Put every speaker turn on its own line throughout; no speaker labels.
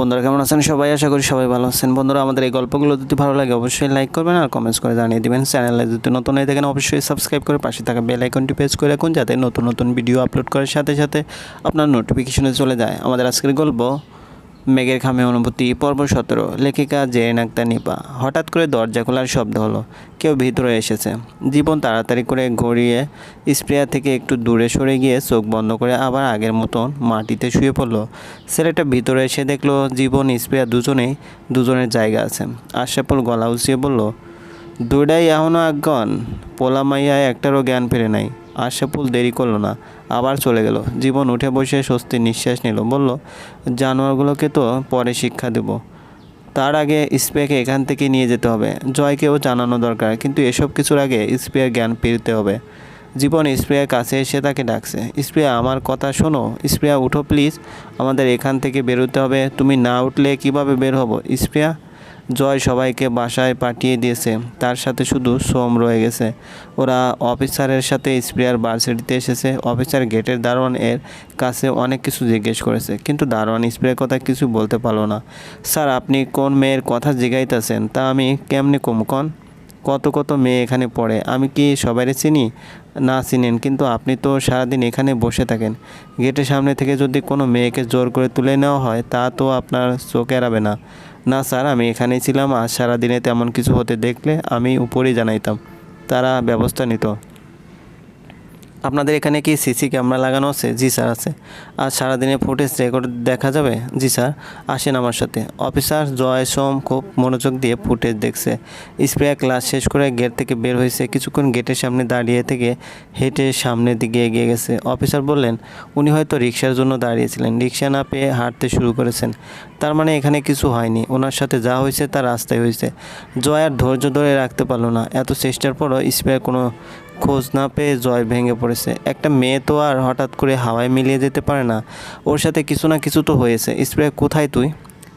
বন্ধুরা কেমন আছেন? সবাই আশা করি সবাই ভালো আছেন। বন্ধুরা, আমাদের এই গল্পগুলো যদি ভালো লাগে অবশ্যই লাইক করবেন আর কমেন্টস করে জানিয়ে দেবেন। চ্যানেলে যদি নতুন হয়ে থাকেন, অবশ্যই সাবস্ক্রাইব করে পাশে থাকা বেল আইকনটি প্রেস করে রাখুন, যাতে নতুন নতুন ভিডিও আপলোড করার সাথে সাথে আপনার নোটিফিকেশনে চলে যায়। আমাদের আজকের গল্প মেঘের খামে অনুভূতি, পর্ব সতেরো, লেখিকা জেরিন আক্তার নিপা। হঠাৎ করে দরজা খোলার শব্দ হলো, কেউ ভিতরে এসেছে। জীবন তাড়াতাড়ি করে গড়িয়ে স্প্রেয়ার থেকে একটু দূরে সরে গিয়ে চোখ বন্ধ করে আবার আগের মতন মাটিতে শুয়ে পড়ল। ছেলেটা ভিতরে এসে দেখল, জীবন, স্প্রেয়ার দুজনেই দুজনের জায়গা আছে। আশরাফুল গলা উঁচিয়ে বলল দুইটাই এখনও আজ্ঞান, পোলা মাইয়া একটারও জ্ঞান ফিরে নাই। আশরাফুল দেরি করল না। আবার চলে গেল। জীবন উঠে বসে স্বস্তির নিঃশ্বাস নিল। বলল, জানোয়ারগুলোকে তো পরে শিক্ষা দেব। তার আগে স্প্রেকে এখান থেকে নিয়ে যেতে হবে। জয়কেও জানানো দরকার, কিন্তু এসব কিছুর আগে স্প্রেয়ার জ্ঞান ফিরতে হবে। জীবন স্প্রেয়ার কাছে এসে তাকে ডাকছে স্প্রেয়া আমার কথা শোনো। স্প্রেয়া উঠো প্লিজ। আমাদের এখান থেকে বেরোতে হবে। তুমি না উঠলে কীভাবে বের হব? স্প্রেয়া জয় সবাইকে বাসায় পাঠিয়ে দিয়েছে। তার সাথে শুধু সোম রয়ে গেছে। ওরা অফিসারের সাথে স্প্রেয়ার ভার্সিটিতে এসেছে। অফিসার গেটের দারোয়ান এর কাছে অনেক কিছু জিজ্ঞেস করেছে, কিন্তু দারোয়ান স্প্রেয়ার কথা কিছু বলতে পারল না। স্যার, আপনি কোন মেয়ের কথা জিগাইতেছেন? তা আমি কেমনি কম, কন? কত কত মেয়ে এখানে পড়ে? আমি কি সবাইরে চিনি? না, চিনেন, কিন্তু আপনি তো সারাদিন এখানে বসে থাকেন। গেটের সামনে থেকে যদি কোনো মেয়েকে জোর করে তুলে নেওয়া হয়, তা তো আপনার চোখ এড়াবে না। না স্যার, আমি এখানেই ছিলাম, আর সারাদিনে তেমন কিছু হতে দেখলে আমি উপরেই জানাইতাম। তারা ব্যবস্থা নিত। আপনাদের এখানে কি সিসি ক্যামেরা লাগানো আছে? জি স্যার, আছে। আর সারাদিনে ফুটেজ রেকর্ড দেখা যাবে? জি স্যার, আসেন আমার সাথে। অফিসার জয় সোম খুব মনোযোগ দিয়ে ফুটেজ দেখছে। স্প্রে ক্লাস শেষ করে গেট থেকে বের হয়েছে। কিছুক্ষণ গেটের সামনে দাঁড়িয়ে থেকে হেঁটে সামনের দিকে এগিয়ে গেছে। অফিসার বললেন, উনি হয়তো রিক্সার জন্য দাঁড়িয়েছিলেন। রিক্সা না পেয়ে হাঁটতে শুরু করেছেন। তার মানে এখানে কিছু হয়নি। ওনার সাথে যা হয়েছে তা রাস্তায় হয়েছে। জয় আর ধৈর্য ধরে রাখতে পারল না। এত চেষ্টার পরও স্প্রে কোনো খোঁজ না পেয়ে জয় ভেঙে পড়েছে। একটা মেয়ে তো আর হঠাৎ করে হাওয়ায় মিলিয়ে যেতে পারে না। ওর সাথে কিছু না কিছু তো হয়েছে। স্প্রে, কোথায় তুই?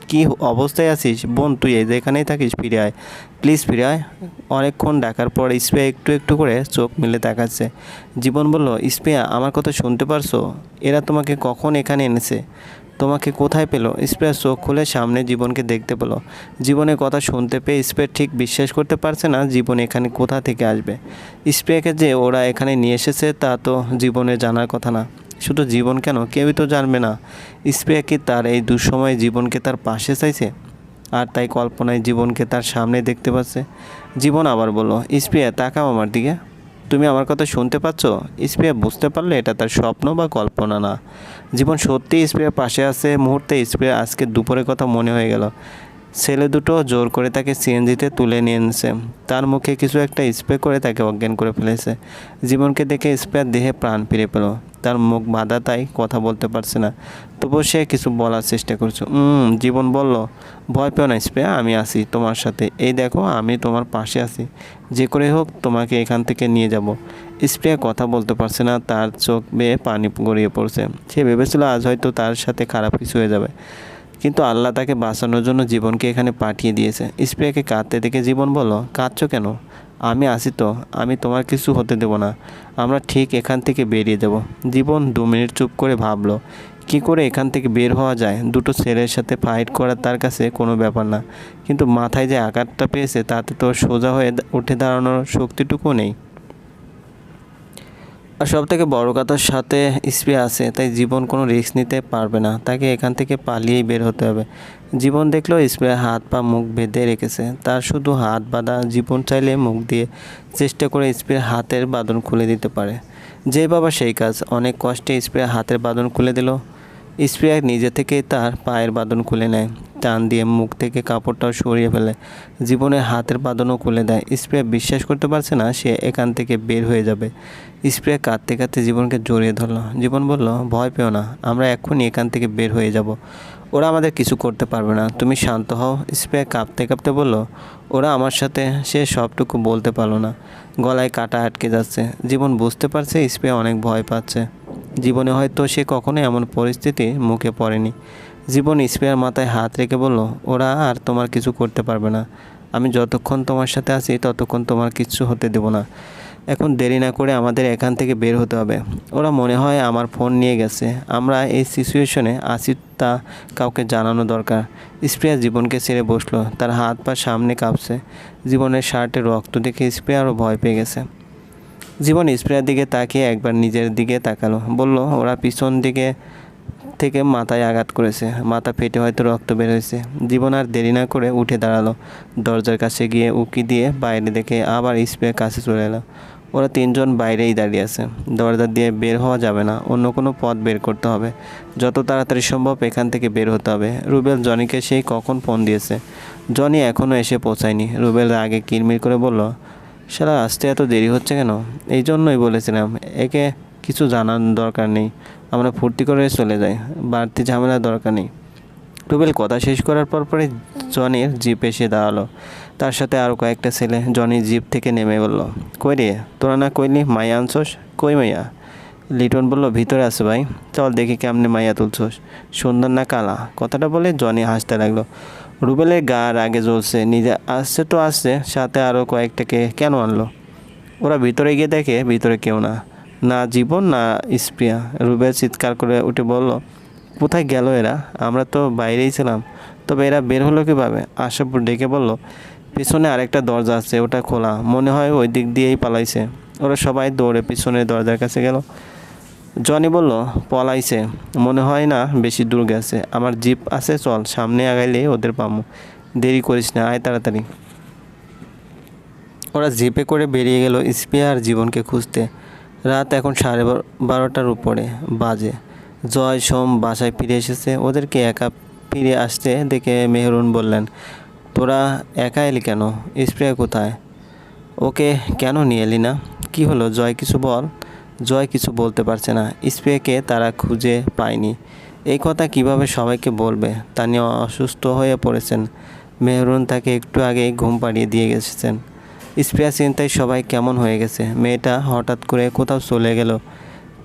কি অবস্থায় আছিস? বোন, তুই যেখানেই থাকিস, ফিরে আয়। প্লিজ ফিরে আয়। অনেকক্ষণ ডাকার পর স্প্রে একটু একটু করে চোখ মিলে তাকাচ্ছে। জীবন বলল, স্প্রেয়া, আমার কথা শুনতে পারছ? এরা তোমাকে কখন এখানে এনেছে? তোমাকে কোথায় পেল? স্প্রে চোখ খুলে সামনে জীবনকে দেখতে পেল। জীবনের কথা শুনতে পেয়ে স্প্রে ঠিক বিশ্বাস করতে পারছে না জীবন এখানে কোথা থেকে আসবে। স্প্রেকে যে ওরা এখানে নিয়ে এসেছে তা তো জীবনে জানার কথা না। শুধু জীবন কেন? কেউই তো জানবে না। স্প্রে কি তার এই দুঃসময়ে জীবনকে তার পাশে চাইছে? আর তাই কল্পনায় জীবনকে তার সামনে দেখতে পাচ্ছে। জীবন আবার বলল স্প্রিয়া তাকাও আমার দিকে। তুমি আমার কথা শুনতে পাচ্ছ? স্প্রিয়া বুঝতে পারলে এটা তার স্বপ্ন বা কল্পনা না। জীবন সত্যি স্প্রিয়ার পাশে আসে মুহূর্তে স্প্রিয়া আজকে দুপুরের কথা মনে হয়ে গেল। ছেলে দুটো জোর করে তাকে সিএনজিতে তুলে নিয়ে এনেছে। তার মুখে কিছু একটা স্প্রে করে তাকে অজ্ঞান করে ফেলেছে। জীবনকে দেখে স্প্রেয়ার দেহে প্রাণ ফিরে পেল। তার মুখ বাঁধা, তাই কথা বলতে পারছে না। তবুও সে কিছু বলার চেষ্টা করছে। জীবন বলল, ভয় পেও না স্প্রেয়া আমি আছি তোমার সাথে। এই দেখো, আমি তোমার পাশে আছি। যে করে হোক, তোমাকে এখান থেকে নিয়ে যাব। স্প্রেয়া কথা বলতে পারছে না, তার চোখ বেয়ে পানি গড়িয়ে পড়ছে। সে ভেবেছিল আজ হয়তো তার সাথে খারাপ কিছু হয়ে যাবে। কিন্তু আল্লাহ তাকে বাঁচানোর জন্য জীবনকে এখানে পাঠিয়ে দিয়েছে। স্প্রেয়াকে কাঁদতে দেখে জীবন বলল, কাঁদছো কেন? আমি আসি তো, আমি তোমার কিছু হতে দেব না। আমরা ঠিক এখান থেকে বেরিয়ে দেব। জীবন দু মিনিট চুপ করে ভাবলো, কি করে এখান থেকে বের হওয়া যায়? দুটো ছেলের সাথে ফাইট করা তার কাছে কোনো ব্যাপার না। কিন্তু মাথায় যে আঘাতটা পেয়েছে, তাতে তো সোজা হয়ে উঠে দাঁড়ানোর শক্তিটুকু নেই। আর সব থেকে বড় কথার সাথে স্প্রে আছে, তাই জীবন কোনো রিস্ক নিতে পারবে না। তাকে এখান থেকে পালিয়েই বের হতে হবে। জীবন দেখল স্প্রে হাত পা মুখ বেঁধে রেখেছে। তার শুধু হাত বাঁধা জীবন চাইলে মুখ দিয়ে চেষ্টা করে স্প্রে হাতের বাঁধন খুলে দিতে পারে। যে বাবা সেই কাজ, অনেক কষ্টে স্প্রে হাতের বাঁধন খুলে দিল। স্প্রে নিজে থেকেই তার পায়ের বাঁধন খুলে নেয়। টান দিয়ে মুখ থেকে কাপড়টাও সরিয়ে ফেলে। জীবনের হাতের বাঁধনও খুলে দেয়। স্প্রে বিশ্বাস করতে পারছে না, সে এখান থেকে বের হয়ে যাবে। স্প্রে কাঁদতে কাঁদতে জীবনকে জড়িয়ে ধরলো। জীবন বলল, ভয় পেও না, আমরা এক্ষুনি এখান থেকে বের হয়ে যাব। ওরা আমাদের কিছু করতে পারবে না। তুমি শান্ত হও, স্প্রে কাঁপতে কাঁপতে বলল, ওরা আমার সাথে সে সবটুকু বলতে পারল না। গলায় কাটা আটকে যাচ্ছে। জীবন বুঝতে পারছে স্প্রে অনেক ভয় পাচ্ছে। জীবনে হয়তো সে কখনো এমন পরিস্থিতি মুখে পড়েনি। জীবন স্প্রেয়ার মাথায় হাত রেখে বলল, ওরা আর তোমার কিছু করতে পারবে না। আমি যতক্ষণ তোমার সাথে আছি, ততক্ষণ তোমার কিচ্ছু হতে দেব না। এখন দেরি না করে আমাদের এখান থেকে বের হতে হবে। ওরা মনে হয় আমার ফোন নিয়ে গেছে। আমরা এই সিচুয়েশনে আসি তা কাউকে জানানো দরকার। স্প্রিয়া জীবনকে ছেড়ে বসল। তার হাত পা সামনে কাঁপছে। জীবনের শার্টে রক্ত দেখে স্প্রিয়া আরও ভয় পেয়ে গেছে। জীবন স্প্রেয়ার দিকে তাকিয়ে একবার নিজের দিকে তাকালো। বলল, ওরা পিছন দিকে থেকে মাথায় আঘাত করেছে। মাথা ফেটে হয়তো রক্ত বের হয়েছে। জীবন আর দেরি না করে উঠে দাঁড়াল। দরজার কাছে গিয়ে উকি দিয়ে বাইরে দেখে আবার স্প্রে কাছে চলে এলো। ওরা তিনজন বাইরেই দাঁড়িয়ে আছে। দরজা দিয়ে বের হওয়া যাবে না। অন্য কোনো পথ বের করতে হবে। যত তাড়াতাড়ি সম্ভব এখান থেকে বের হতে হবে। রুবেল জনিকে সেই কখন ফোন দিয়েছে? জনি এখনও এসে পৌঁছায়নি। রুবেল আগে কিরমির করে বলল, শালা, আসতে এত দেরি হচ্ছে কেন? এই জন্যই বলেছিলাম। একে কিছু জানার দরকার নেই। আমরা ফুর্তি করে চলে যাই, বাড়তি ঝামেলার দরকার নেই। রুবেল কথা শেষ করার পর পরে জনির জিপ এসে দাঁড়াল। তার সাথে আরও কয়েকটা ছেলে জনি জিপ থেকে নেমে বলল, কই রে, তোরা না কইলি মাইয়া আনছোস? কই মাইয়া? লিটন বলল, ভিতরে আছে ভাই। চল দেখি কেমনে মাইয়া তুলছোস। সুন্দর না কালা? কথাটা বলে জনি হাসতে লাগল। রুবেলের গা আগে জ্বলছে, নিজে আসছে তো আসছে, সাথে আরও কয়েকটাকে কেন আনলো? ওরা ভিতরে গিয়ে দেখে ভিতরে কেউ না। না জীবন, না স্প্রিয়া রুবেল চিৎকার করে উঠে বলল, কোথায় গেল এরা? আমরা তো বাইরেই ছিলাম। তবে এরা বের হলো কীভাবে? আশাপুর ডেকে বলল, পিছনে আরেকটা দরজা আছে, ওটা খোলা। মনে হয় ওই দিক দিয়েই পালাইছে। ওরা সবাই দৌড়ে পিছনের দরজার কাছে গেল। জনি বলল, পলাইছে। মনে হয় না বেশি দূর গেছে। আমার জিপ আছে, চল, সামনে আগাইলে ওদের পামো। দেরি করিস না, আয় তাড়াতাড়ি। ওরা জিপে করে বেরিয়ে গেল স্পিয়ার জীবনকে খুঁজতে। রাত এখন সাড়ে বারো- বারোটার উপরে বাজে। জয় সোম বাসায় ফিরে এসেছে। ওদেরকে একা ফিরে আসতে দেখে মেহরুন বললেন, তোরা একা এলি কেন? স্প্রে কোথায়? ওকে কেন নিয়ে এলি না? কী হলো? জয় কিছু বল? জয় কিছু বলতে পারছে না। স্প্রেকে তারা খুঁজে পায়নি। এই কথা কীভাবে সবাইকে বলবে? তা নিয়ে অসুস্থ হয়ে পড়েছেন। মেহরুন তাকে একটু আগেই ঘুম পাড়িয়ে দিয়ে গেছেন। স্প্রিয়া চিন্তায় সবাই কেমন হয়ে গেছে? মেয়েটা হঠাৎ করে কোথাও চলে গেল।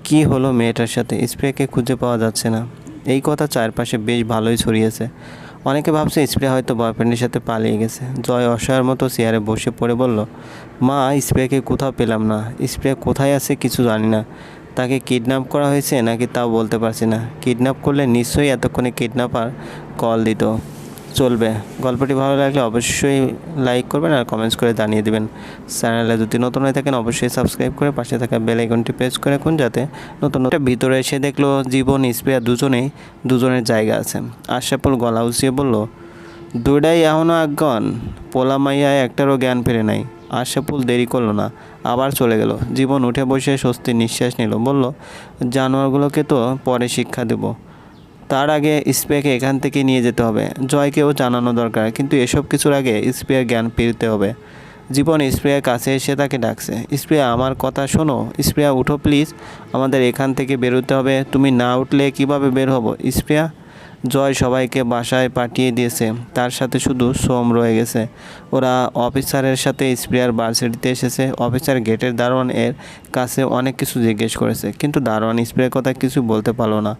কি হলো মেয়েটার সাথে? স্প্রেকে খুঁজে পাওয়া যাচ্ছে না। এই কথা চারপাশে বেশ ভালোই ছড়িয়েছে। অনেকে ভাবছে স্প্রে হয়তো বয়ফ্রেন্ডের সাথে পালিয়ে গেছে। জয় অসহায়ের মতো চেয়ারে বসে পড়ে বলল, মা, স্প্রেকে কোথাও পেলাম না। স্প্রে কোথায় আছে কিছু জানি না। তাকে কিডন্যাপ করা হয়েছে নাকি তাও বলতে পারছি না। কিডন্যাপ করলে নিশ্চয়ই এতক্ষণে কিডন্যাপার কল দিত। চলবে। গল্পটি ভালো লাগলে অবশ্যই লাইক করবেন আর কমেন্টস করে জানিয়ে দেবেন। চ্যানেলে যদি নতুন হয়ে থাকেন, অবশ্যই সাবস্ক্রাইব করে পাশে থাকা বেল আইকনটি প্রেস করে রাখুন যাতে নতুন ভিতরে এসে দেখল জীবন স্প্রিয়া দুজনেই, দুজনের জায়গা আছে। আশাপুর গলা উচিয়ে বলল দুইটাই এখনও আজ্ঞন পোলা মাইয়া একটারও জ্ঞান ফিরে নাই। আশাপুল দেরি করল না, আবার চলে গেল। জীবন উঠে বসে স্বস্তির নিঃশ্বাস নিল। বলল, জানোয়ারগুলোকে তো পরে শিক্ষা দেবো। তার আগে স্পেয়াকে এখান থেকে নিয়ে যেতে হবে। জয়কেও জানানো দরকার, কিন্তু এসব কিছুর আগে স্পেয়ার জ্ঞান ফিরতে হবে। জীবন স্প্রেয়ার কাছে এসে তাকে ডাকছে স্প্রেয়া আমার কথা শোনো। স্প্রেয়া উঠো প্লিজ আমাদের এখান থেকে বেরোতে হবে। তুমি না উঠলে কীভাবে বের হব? স্প্রেয়া জয় সবাইকে বাসায় পাঠিয়ে দিয়েছে। তার সাথে শুধু সোম রয়ে গেছে। ওরা অফিসারের সাথে স্প্রেয়ার ভার্সিটিতে এসেছে। অফিসার গেটের দারোয়ান এর কাছে অনেক কিছু জিজ্ঞেস করেছে, কিন্তু দারোয়ান স্প্রেয়ার কথা কিছু বলতে পারল না।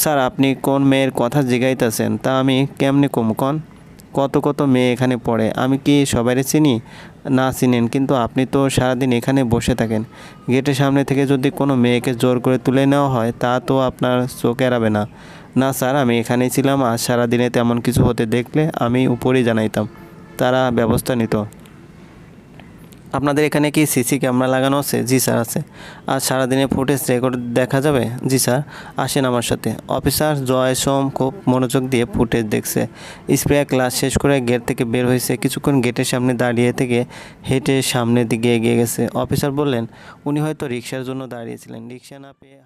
স্যার, আপনি কোন মেয়ের কথা জিগাইতেছেন? তা আমি কেমনে কম, কন? কত কত মেয়ে এখানে পড়ে? আমি কি সবাইরে চিনি? না, চিনেন, কিন্তু আপনি তো সারাদিন এখানে বসে থাকেন। গেটের সামনে থেকে যদি কোনো মেয়েকে জোর করে তুলে নেওয়া হয়, তা তো আপনার চোখ এড়াবে না। না স্যার, আমি এখানেই ছিলাম আর সারাদিনে তেমন কিছু হতে দেখলে আমি উপরেই জানাইতাম। তারা ব্যবস্থা নিত। আপনাদের এখানে কি সিসি ক্যামেরা লাগানো আছে? জি স্যার, আছে। আর সারাদিনে ফুটেজ রেকর্ড দেখা যাবে? জি স্যার, আসেন আমার সাথে। অফিসার জয় সোম খুব মনোযোগ দিয়ে ফুটেজ দেখছে। স্প্রে ক্লাস শেষ করে গেট থেকে বের হয়েছে। কিছুক্ষণ গেটের সামনে দাঁড়িয়ে থেকে হেঁটে সামনের দিকে এগিয়ে গেছে। অফিসার বললেন, উনি হয়তো রিক্সার জন্য দাঁড়িয়েছিলেন। রিক্সা না পেয়ে